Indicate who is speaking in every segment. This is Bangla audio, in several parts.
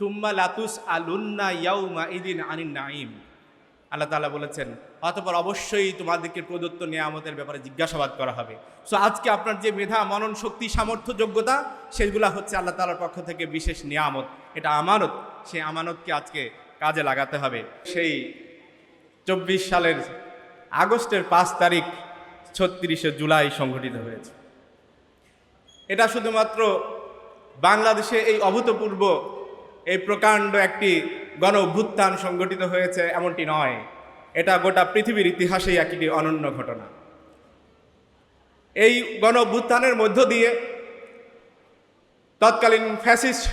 Speaker 1: তুম্মা লাতুস আলুন্না ইয়াউমা ইদিন আনিন নাইম আল্লাহ তাআলা বলেছেন, অতপর অবশ্যই তোমাদেরকে প্রদত্ত নিয়ামতের ব্যাপারে জিজ্ঞাসাবাদ করা হবে। সো আজকে আপনার যে মেধা, মনন, শক্তি, সামর্থ্য, যোগ্যতা, সেগুলা হচ্ছে আল্লাহ তাআলার পক্ষ থেকে বিশেষ নিয়ামত। এটা আমানত, সেই আমানতকে আজকে কাজে লাগাতে হবে। সেই চব্বিশ সালের আগস্টের পাঁচ তারিখ, ছত্রিশে জুলাই সংঘটিত হয়েছে। এটা শুধুমাত্র বাংলাদেশে এই অভূতপূর্ব এই প্রকাণ্ড একটি গণ অভ্যুত্থান সংগঠিত হয়েছে এমনটি নয়। এটা গোটা পৃথিবীর ইতিহাসেই একটি অনন্য ঘটনা। এই গণ অভ্যুত্থানের মধ্য দিয়ে তৎকালীন ফ্যাসিস্ট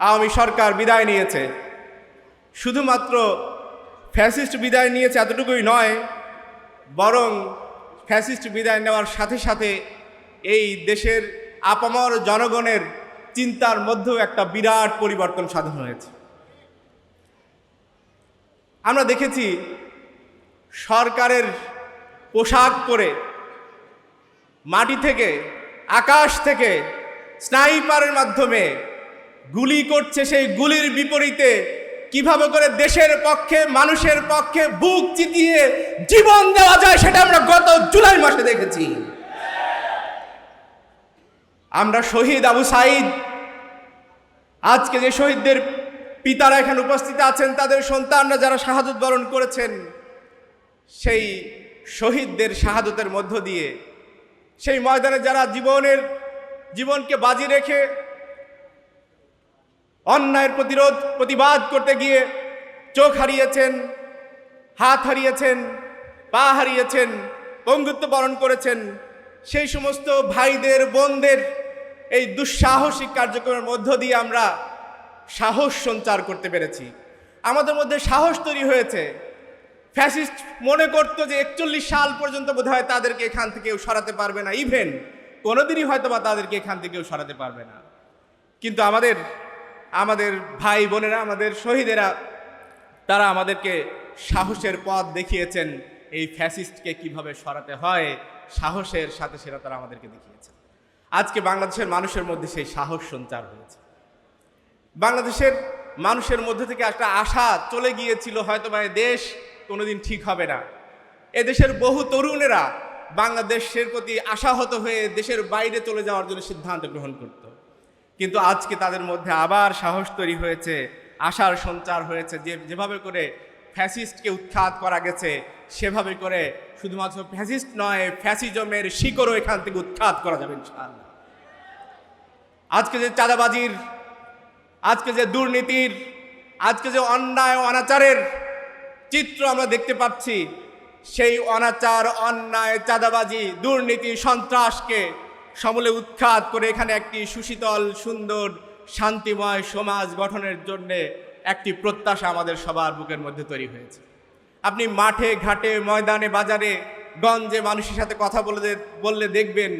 Speaker 1: আওয়ামী সরকার বিদায় নিয়েছে। শুধুমাত্র ফ্যাসিস্ট বিদায় নিয়েছে এতটুকুই নয়, বরং ফ্যাসিস্ট বিদায় নেওয়ার সাথে সাথে এই দেশের আপামর জনগণের চিন্তার মধ্যেও একটা বিরাট পরিবর্তন সাধন হয়েছে। আমরা দেখেছি সরকারের পোশাক পরে, মাটি থেকে, আকাশ থেকে স্নাইপারের মাধ্যমে গুলি করছে সেই গুলির বিপরীতে কীভাবে করে দেশের পক্ষে, মানুষের পক্ষে বুক চিতিয়ে জীবন দেওয়া যায় সেটা আমরা গত জুলাই মাসে দেখেছি। আমরা শহীদ আবু সাইদ আজকে যে শহীদদের পিতারা এখানে উপস্থিত আছেন, তাদের সন্তানরা যারা শাহাদত বরণ করেছেন, সেই শহীদদের শাহাদতের মধ্য দিয়ে, সেই ময়দানে যারা জীবনের, জীবনকে বাজি রেখে অন্যায়ের প্রতিরোধ, প্রতিবাদ করতে গিয়ে চোখ হারিয়েছেন, হাত হারিয়েছেন, পা হারিয়েছেন, পঙ্গুত্ব বরণ করেছেন, সেই সমস্ত ভাইদের, বোনদের এই দুঃসাহসিক কার্যক্রমের মধ্য দিয়ে আমরা সাহস সঞ্চার করতে পেরেছি। আমাদের মধ্যে সাহস তৈরি হয়েছে। ফ্যাসিস্ট মনে করতো যে একচল্লিশ সাল পর্যন্ত বোধহয় তাদেরকে এখান থেকে সরাতে পারবে না। ইভেন কোনোদিনই হয়তো বা তাদেরকে এখান থেকে কেউ সরাতে পারবে না। কিন্তু আমাদের আমাদের ভাই বোনেরা, আমাদের শহীদেরা, তারা আমাদেরকে সাহসের পথ দেখিয়েছেন, এই ফ্যাসিস্টকে কীভাবে সরাতে হয়, সাহসের সাথে সেটা তারা আমাদেরকে দেখিয়েছেন। আজকে বাংলাদেশের মানুষের মধ্যে সেই সাহস সঞ্চার হয়েছে। বাংলাদেশের মানুষের মধ্যে থেকে একটা আশা চলে গিয়েছিল, হয়তো এ দেশ কোনোদিন ঠিক হবে না। এদেশের বহু তরুণেরা বাংলাদেশের প্রতি আশাহত হয়ে দেশের বাইরে চলে যাওয়ার জন্য সিদ্ধান্ত গ্রহণ করত। কিন্তু আজকে তাদের মধ্যে আবার সাহস তৈরি হয়েছে, আশার সঞ্চার হয়েছে। যে যেভাবে করে ফ্যাসিস্টকে উৎখাত করা গেছে, সেভাবে করে শুধুমাত্র ফ্যাসিস্ট নয় ফ্যাসিজমের শিকড়ও এখান থেকে উৎখাত করা যাবে ইনশাআল্লাহ। আজকে যে চাঁদাবাজির, আজকে যে দুর্নীতির, আজকে যে অন্যায় অনাচারের চিত্র আমরা দেখতে পাচ্ছি, সেই অনাচার, অন্যায়, চাঁদাবাজি, দুর্নীতি, সন্ত্রাসকে সমূলে উৎখাত করে এখানে একটি সুশীতল, সুন্দর, শান্তিময় সমাজ গঠনের জন্যে একটি প্রত্যাশা আমাদের সবার বুকের মধ্যে তৈরি হয়েছে। আপনি মাঠে, ঘাটে, ময়দানে, বাজারে, গঞ্জে মানুষের সাথে কথা বলে বললে দেখবেন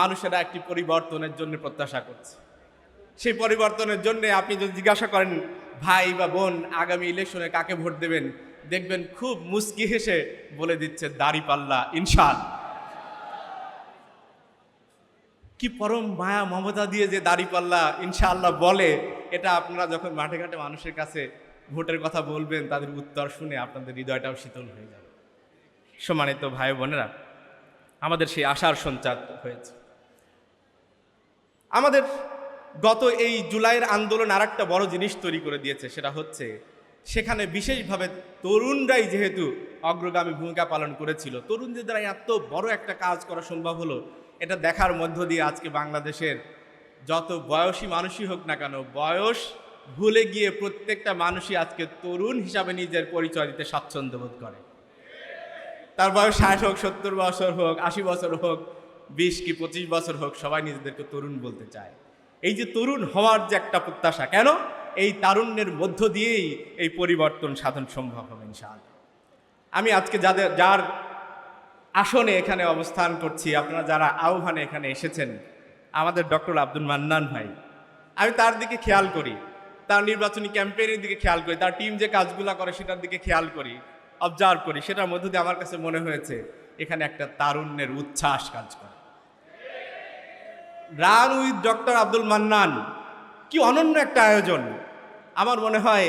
Speaker 1: মানুষেরা একটি পরিবর্তনের জন্য প্রত্যাশা করছে। সেই পরিবর্তনের জন্য আপনি যদি জিজ্ঞাসা করেন, ভাই বা বোন, আগামী ইলেকশনে কাকে ভোট দেবেন? দেখবেন খুব মুস্কি হেসে বলে দিচ্ছে, দাড়ি পাল্লা, ইনশাল। কি পরম মায়া, মমতা দিয়ে যে দাড়ি পাল্লা ইনশাআল্লাহ বলে, এটা আপনারা যখন মাঠে, ঘাটে মানুষের কাছে ভোটের কথা বলবেন, তাদের উত্তর শুনে আপনাদের হৃদয়টাও শীতল হয়ে যাবে। সম্মানিত ভাই বোনেরা, আমাদের সেই আশার সঞ্চার হয়েছে। আমাদের গত এই জুলাইয়ের আন্দোলন আর একটা বড় জিনিস তৈরি করে দিয়েছে, সেটা হচ্ছে সেখানে বিশেষভাবে তরুণরাই যেহেতু অগ্রগামী ভূমিকা পালন করেছিল, তরুণদের দ্বারা এত বড় একটা কাজ করা সম্ভব হলো, এটা দেখার মধ্য দিয়ে আজকে বাংলাদেশের যত বয়সী মানুষই হোক না কেন, বয়স ভুলে গিয়ে প্রত্যেকটা মানুষই আজকে তরুণ হিসাবে নিজের পরিচয় দিতে স্বাচ্ছন্দ্য বোধ করে। তার বয়স ষাট হোক, সত্তর বছর হোক, আশি বছর হোক, বিশ কি পঁচিশ বছর হোক, সবাই নিজেদেরকে তরুণ বলতে চায়। এই যে তরুণ হওয়ার যে একটা প্রত্যাশা, কেন? এই তারুণ্যের মধ্য দিয়েই এই পরিবর্তন সাধন সম্ভব হবে ইনশাআল্লাহ। আমি আজকে যাদের, যার আসনে এখানে অবস্থান করছি, আপনারা যারা আহ্বানে এখানে এসেছেন, আমাদের ডক্টর আব্দুল মান্নান ভাই, আমি তার দিকে খেয়াল করি। তার নির্বাচনী ক্যাম্পেইনের দিকে খেয়াল করি, তার টিম যে কাজগুলো করে সেটার দিকে খেয়াল করি অবজার্ভ করি, সেটার মধ্য দিয়ে আমার কাছে মনে হয়েছে, এখানে একটা তারুণ্যের উচ্ছ্বাস কাজ করে। Run with doctor Abdul Mannan কি অনন্য একটা আয়োজন। আমার মনে হয়,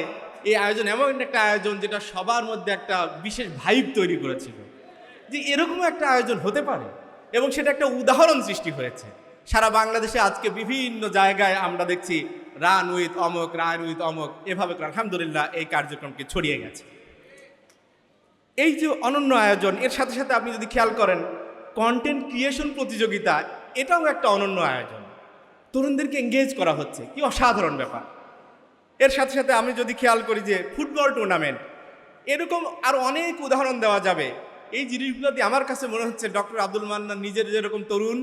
Speaker 1: এই আয়োজন এমন একটা আয়োজন যেটা সবার মধ্যে একটা বিশেষ ভাইব তৈরি করেছিল, যে এরকম একটা আয়োজন হতে পারে, এবং সেটা একটা উদাহরণ সৃষ্টি হয়েছে। সারা বাংলাদেশে আজকে বিভিন্ন জায়গায় আমরা দেখছি রান উইথ অমক, রান উইথ অমক, এভাবে করে আলহামদুলিল্লাহ এই কার্যক্রমকে ছড়িয়ে গেছে। এই যে অনন্য আয়োজন, এর সাথে সাথে আপনি যদি খেয়াল করেন কন্টেন্ট ক্রিয়েশন প্রতিযোগিতা, এটাও একটা অনন্য আয়োজন। তরুণদেরকে এঙ্গেজ করা হচ্ছে, কি অসাধারণ ব্যাপার। এর সাথে সাথে আমি যদি খেয়াল করি যে ফুটবল টুর্নামেন্ট এরকম আর অনেক উদাহরণ দেওয়া যাবে। এই জিনিসগুলো দিয়ে আমার কাছে মনে হচ্ছে ডক্টর আব্দুল মান্নান নিজের যেরকম তরুণ,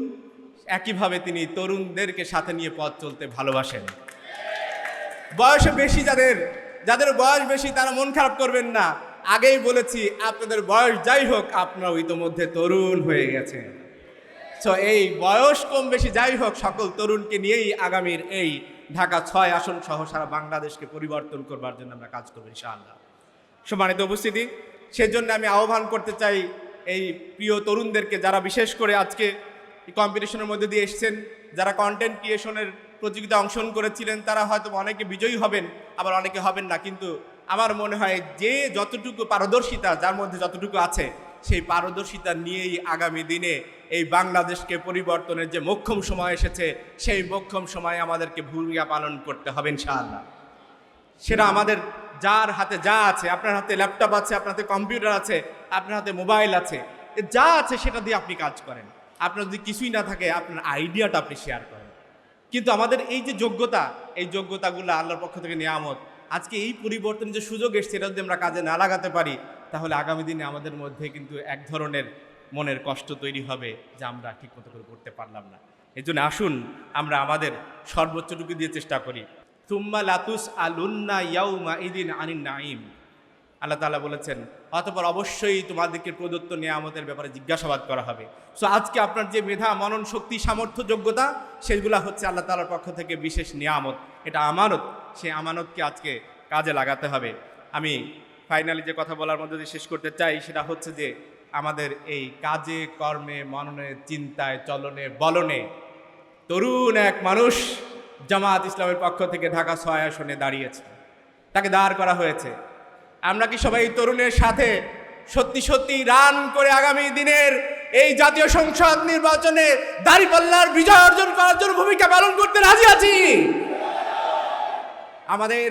Speaker 1: একইভাবে তিনি তরুণদেরকে সাথে নিয়ে পথ চলতে ভালোবাসেন। বয়সে বেশি যাদের যাদের বয়স বেশি তারা মন খারাপ করবেন না। আগেই বলেছি, আপনাদের বয়স যাই হোক, আপনারাও ইতোমধ্যে তরুণ হয়ে গেছেন। সো এই বয়স কম বেশি যাই হোক, সকল তরুণকে নিয়েই আগামীর এই ঢাকা ছয় আসন সহ সারা বাংলাদেশকে পরিবর্তন করবার জন্য আমরা কাজ করব, ইনশাআল্লাহ। সম্মানিত উপস্থিতি, সেজন্য আমি আহ্বান করতে চাই এই প্রিয় তরুণদেরকে যারা বিশেষ করে আজকে কম্পিটিশনের মধ্যে দিয়ে এসেছেন যারা কন্টেন্ট ক্রিয়েশনের প্রতিযোগিতা অংশগ্রহণ করেছিলেন, তারা হয়তো অনেকে বিজয়ী হবেন, আবার অনেকে হবেন না। কিন্তু আমার মনে হয় যে যতটুকু পারদর্শিতা, যার মধ্যে যতটুকু আছে, সেই পারদর্শিতা নিয়েই আগামী দিনে এই বাংলাদেশকে পরিবর্তনের যে মোক্ষম সময় এসেছে, সেই মোক্ষম সময়ে আমাদেরকে ভূমিকা পালন করতে হবে ইনশাআল্লাহ। সেটা আমাদের যার হাতে যা আছে, আপনার হাতে ল্যাপটপ আছে, আপনার হাতে কম্পিউটার আছে, আপনার হাতে মোবাইল আছে যা আছে সেটা দিয়ে আপনি কাজ করেন। আপনার যদি কিছুই না থাকে, আপনার আইডিয়াটা আপনি শেয়ার করেন। কিন্তু আমাদের এই যে যোগ্যতা, এই যোগ্যতাগুলো আল্লাহর পক্ষ থেকে নিয়ামত, আজকে এই পরিবর্তন যে সুযোগ এসছে, এটা যদি আমরা কাজে না লাগাতে পারি, তাহলে আগামী দিনে আমাদের মধ্যে কিন্তু এক ধরনের মনের কষ্ট তৈরি হবে, যে আমরা ঠিক মতো করে করতে পারলাম না। এই জন্য আসুন, আমরা আমাদের সর্বোচ্চটুকু দিয়ে চেষ্টা করি। তুম্মা লাতুস আলুন্না ইয়াউমা ইদিন আনিন নাইম আল্লাহ তাআলা বলেছেন, অতপর অবশ্যই তোমাদেরকে প্রদত্ত নিয়ামতের ব্যাপারে জিজ্ঞাসাবাদ করা হবে। সো আজকে আপনার যে মেধা, মনন শক্তি, সামর্থ্য, যোগ্যতা, সেগুলা হচ্ছে আল্লাহ তাআলার পক্ষ থেকে বিশেষ নিয়ামত। এটা আমানত সেই আমানতকে আজকে কাজে লাগাতে হবে। আমি ফাইনালি যে কথা বলার মধ্যে শেষ করতে চাই, সেটা হচ্ছে যে আমাদের এই কাজে, কর্মে, মননে, চিন্তায়, চলনে, বলনে তরুণ এক মানুষ জামাত ইসলামের পক্ষ থেকে ঢাকা ছয় আসনে দাঁড়িয়েছে। তাকে দাঁড় করা হয়েছে। আমরা কি সবাই তরুণের সাথে সত্যি সত্যি রান করে আগামী দিনের এই জাতীয় সংসদ নির্বাচনে দাঁড়িপাল্লার বিজয় অর্জন করার জন্য ভূমিকা পালন করতে রাজি আছি? আমাদের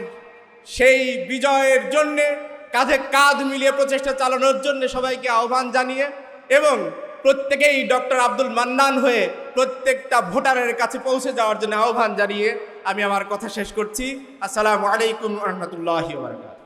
Speaker 1: সেই বিজয়ের জন্যে কাঁধে কাঁধ মিলিয়ে প্রচেষ্টা চালানোর জন্য সবাইকে আহ্বান জানিয়ে এবং প্রত্যেকেই ডক্টর আব্দুল মান্নান হয়ে প্রত্যেকটা ভোটারের কাছে পৌঁছে যাওয়ার জন্য আহ্বান জানিয়ে আমি আমার কথা শেষ করছি। আসসালামু আলাইকুম রহমতুল্লাহি বারকাত